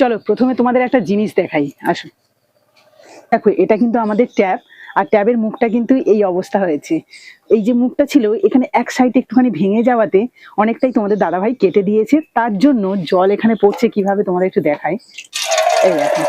চলো, প্রথমে তোমাদের একটা জিনিস দেখাই, আসো। দেখো, এটা কিন্তু আমাদের ট্যাব, আর ট্যাবের মুখটা কিন্তু এই অবস্থা হয়েছে। এই যে মুখটা ছিল, এখানে এক সাইড একটুখানি ভেঙে যাওয়াতে অনেকটাই তোমাদের দাদাভাই কেটে দিয়েছে, তার জন্য জল এখানে পড়ছে কীভাবে তোমাদের একটু দেখায় এই দেখো।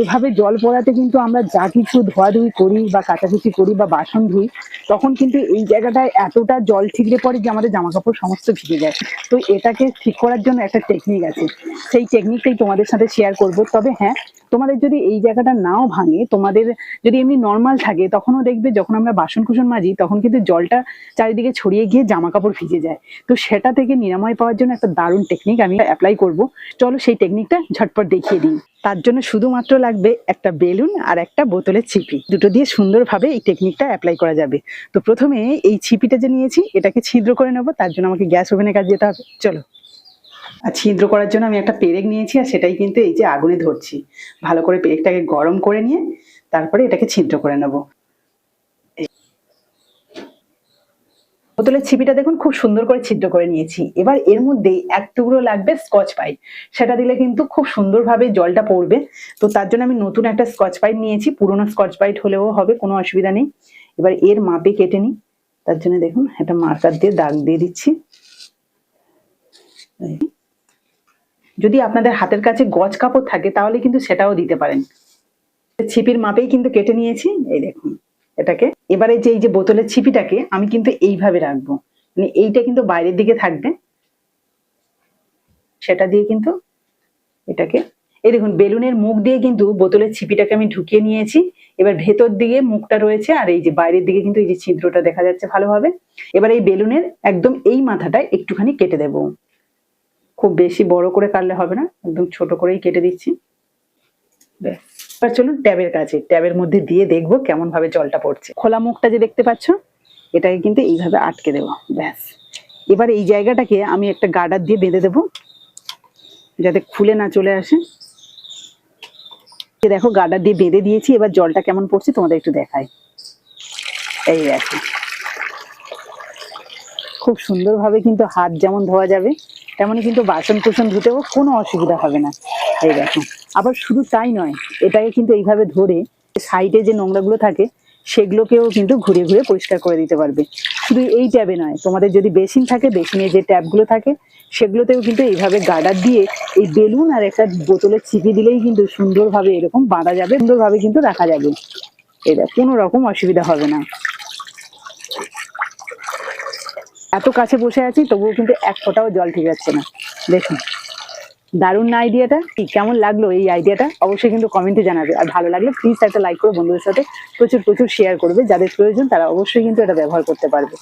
এভাবে জল পড়াতে কিন্তু আমরা যা কিছু ধোয়াধুয়ি করি বা কাচাকুচি করি বা বাসন ধুই, তখন কিন্তু এই জায়গাটায় এতটা জল ঠিকরে পড়ে যে আমাদের জামা কাপড় সমস্ত ভিজে যায়। তো এটাকে ঠিক করার জন্য একটা টেকনিক আছে। সেই টেকনিকটাই তোমাদের সাথে শেয়ার করব। তবে হ্যাঁ তোমাদের যদি এই জায়গাটা নাও ভাঙে, তোমাদের যদি এমনি নর্মাল থাকে, তখনও দেখবে যখন আমরা বাসন কুসন মাজি, তখন কিন্তু জলটা চারিদিকে ছড়িয়ে গিয়ে জামা কাপড় ভিজে যায়। তো সেটা থেকে নিরাময় পাওয়ার জন্য একটা দারুণ টেকনিক আমি অ্যাপ্লাই করব। চলো সেই টেকনিকটা ঝটপট দেখিয়ে দিই। তার জন্য শুধুমাত্র লাগবে একটা বেলুন আর একটা বোতলের ছিপি। দুটো দিয়ে সুন্দরভাবে এই টেকনিকটা অ্যাপ্লাই করা যাবে। তো প্রথমে এই ছিপিটা যে নিয়েছি, এটাকে ছিদ্র করে নেব, তার জন্য আমাকে গ্যাস ওভেনের কাজ যেতে হবে। চলো। আর ছিদ্র করার জন্য আমি একটা পেরেক নিয়েছি আর সেটাই কিন্তু এই যে আগুনে ধরছি। ভালো করে পেরেকটাকে গরম করে নিয়ে তারপরে এটাকে ছিদ্র করে নেব। বোতলের ছিপিটা দেখুন, খুব সুন্দর করে ছিদ্র করে নিয়েছি। এবার এর মধ্যে এক টুকরো লাগবে স্কচ পাইপ। সেটা দিলে কিন্তু খুব সুন্দরভাবে জলটা পড়বে। তো তার জন্য আমি নতুন একটা স্কচ পাইপ নিয়েছি। পুরোনো স্কচ পাইপ হলেও হবে, কোনো অসুবিধা নেই। এবার এর মাপে কেটে নিই। তার জন্য দেখুন, একটা মার্কার দিয়ে দাগ দিয়ে দিচ্ছি। যদি আপনাদের হাতের কাছে গজ কাপড় থাকে, তাহলে কিন্তু সেটাও দিতে পারেন। ছিপির মাপেই কিন্তু কেটে নিয়েছি, এই দেখুন, এটাকে। এবারে যে, এই যে বোতলের ছিপিটাকে আমি কিন্তু এইভাবে রাখব। মানে এইটা কিন্তু বাইরের দিকে থাকবে। সেটা দিয়ে কিন্তু এটাকে, এই দেখুন, বেলুনের মুখ দিয়ে কিন্তু বোতলের ছিপিটাকে আমি ঢুকিয়ে নিয়েছি। এবার ভেতর দিকে মুখটা রয়েছে, আর এই যে বাইরের দিকে কিন্তু এই যে ছিদ্রটা দেখা যাচ্ছে ভালোভাবে। এবার এই বেলুনের একদম এই মাথাটায় একটুখানি কেটে দেবো। খুব বেশি বড় করে কাটলে হবে না, একদম ছোট করেই কেটে দিচ্ছি। ব্যাস। এবার চলুন ট্যাবের কাছে, ট্যাবের মধ্যে দিয়ে দেখব কেমন ভাবে জলটা পড়ছে। খোলা মুখটা যে দেখতে পাচ্ছ, এটাকে কিন্তু এইভাবে আটকে দেবো, ব্যাস। এবার এই জায়গাটাকে আমি একটা গার্ডার দিয়ে বেঁধে দেবো, যাতে খুলে না চলে আসে। দেখো, গার্ডার দিয়ে বেঁধে দিয়েছি, এবার জলটা কেমন পড়ছে তোমাদের একটু দেখাই। এই দেখো। খুব সুন্দরভাবে কিন্তু হাত যেমন ধোয়া যাবে তেমনই কিন্তু বাসন কুসন ধুতেও কোনো অসুবিধা হবে না। এই দেখো, আবার শুধু তাই নয়, এটাকে কিন্তু এইভাবে ধরে সাইডে যে নোংরাগুলো থাকে, সেগুলোকেও কিন্তু ঘুরে ঘুরে পরিষ্কার করে দিতে পারবে। শুধু এই ট্যাবে নয়, তোমাদের যদি বেসিন থাকে, বেসিনে যে ট্যাবগুলো থাকে, সেগুলোতেও কিন্তু এইভাবে গার্ডার দিয়ে এই বেলুন আর একটা বোতলের ছিপি দিলেই কিন্তু সুন্দরভাবে এরকম বাঁধা যাবে, সুন্দরভাবে কিন্তু রাখা যাবে। এটা কোনো রকম অসুবিধা হবে না। এত কাছে বসে আছি, তবুও কিন্তু এক ফোটাও জল ঠিক যাচ্ছে না। দেখুন, দারুণ না আইডিয়াটা কি, কেমন লাগল এই আইডিয়াটা অবশ্যই কিন্তু কমেন্টে জানাবে। আর ভালো লাগলে প্লিজ একটা লাইক করে বন্ধুদের সাথে। প্রচুর প্রচুর শেয়ার করবে। যাদের প্রয়োজন তারা অবশ্যই কিন্তু এটা ব্যবহার করতে পারবে।